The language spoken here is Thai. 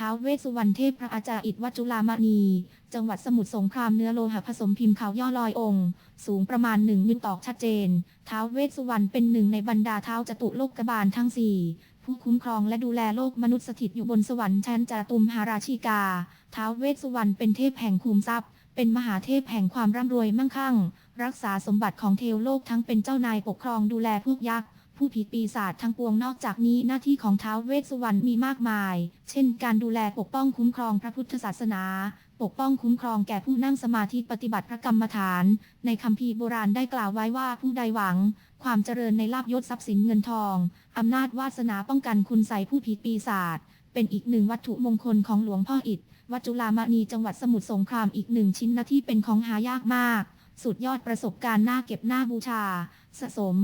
ท้าวเวสสุวรรณเทพพระอาจารย์อิฐวัจุลามณี จังหวัดสมุทรสงครามเนื้อโลหะผสมพิมพ์ขาวย่อลอยองค์ สูงประมาณหนึ่งมิลตอกชัดเจน ท้าวเวสสุวรรณเป็นหนึ่งในบรรดาเท้าจตุโลกบาลทั้งสี่ผู้คุ้มครองและดูแลโลกมนุษย์สถิตอยู่บนสวรรค์ชั้นจาตุมหาราชิกา ท้าวเวสสุวรรณเป็นเทพแห่งคุมทรัพย์ เป็นมหาเทพแห่งความร่ำรวยมั่งคั่ง รักษาสมบัติของเทวโลกทั้งเป็นเจ้านายปกครองดูแลพวกยักษ์ ผู้ผิดปีศาจทั้งปวงนอกจากนี้หน้าที่ของท้าวเวสสุวรรณมีมากมาย เช่น การดูแลปกป้องคุ้มครองพระพุทธศาสนา ปกป้องคุ้มครองแก่ผู้นั่งสมาธิปฏิบัติพระกรรมฐาน ในคัมภีโบราณได้กล่าวไว้ว่าผู้ใดหวัง ความเจริญในลาบยศทรัพย์สินเงินทองอำนาจวาสนาป้องกันคุณใส่ผู้ผิดปีศาจเป็นอีกหนึ่งวัตถุมงคลของหลวงพ่ออิฐวัดจุฬามณีจังหวัดสมุทรสงครามอีกหนึ่งชิ้นนะที่เป็นของหายากมาก สุดยอดประสบการณ์น่าเก็บน่าบูชา สะสม